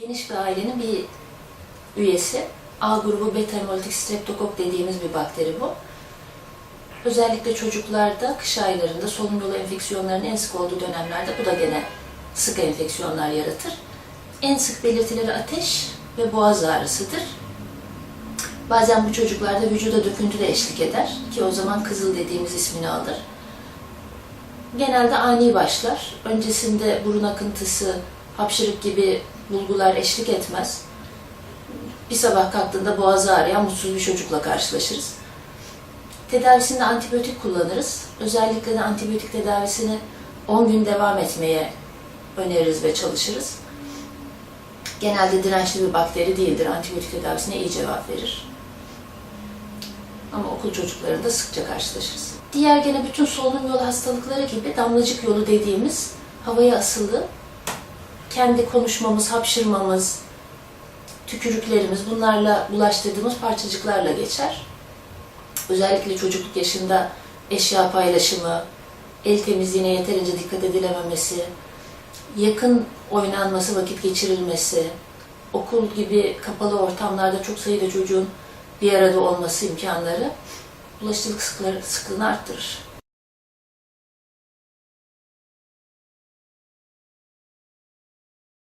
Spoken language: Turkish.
Geniş bir ailenin bir üyesi. A grubu beta hemolytik streptokok dediğimiz bir bakteri bu. Özellikle çocuklarda kış aylarında solunum yolu enfeksiyonlarının en sık olduğu dönemlerde bu da gene sık enfeksiyonlar yaratır. En sık belirtileri ateş ve boğaz ağrısıdır. Bazen bu çocuklarda vücuda döküntü de eşlik eder ki o zaman kızıl dediğimiz ismini alır. Genelde ani başlar. Öncesinde burun akıntısı, hapşırık gibi bulgular eşlik etmez. Bir sabah kalktığında boğazı ağrıyan mutsuz bir çocukla karşılaşırız. Tedavisinde antibiyotik kullanırız. Özellikle de antibiyotik tedavisini 10 gün devam etmeye öneririz ve çalışırız. Genelde dirençli bir bakteri değildir. Antibiyotik tedavisine iyi cevap verir. Ama okul çocuklarında sıkça karşılaşırız. Diğer gene bütün solunum yolu hastalıkları gibi damlacık yolu dediğimiz havaya asılı kendi konuşmamız, hapşırmamız, tükürüklerimiz bunlarla bulaştırdığımız parçacıklarla geçer. Özellikle çocukluk yaşında eşya paylaşımı, el temizliğine yeterince dikkat edilememesi, yakın oynanması, vakit geçirilmesi, okul gibi kapalı ortamlarda çok sayıda çocuğun bir arada olması imkanları bulaşıcılık sıklığı- sıklığını arttırır.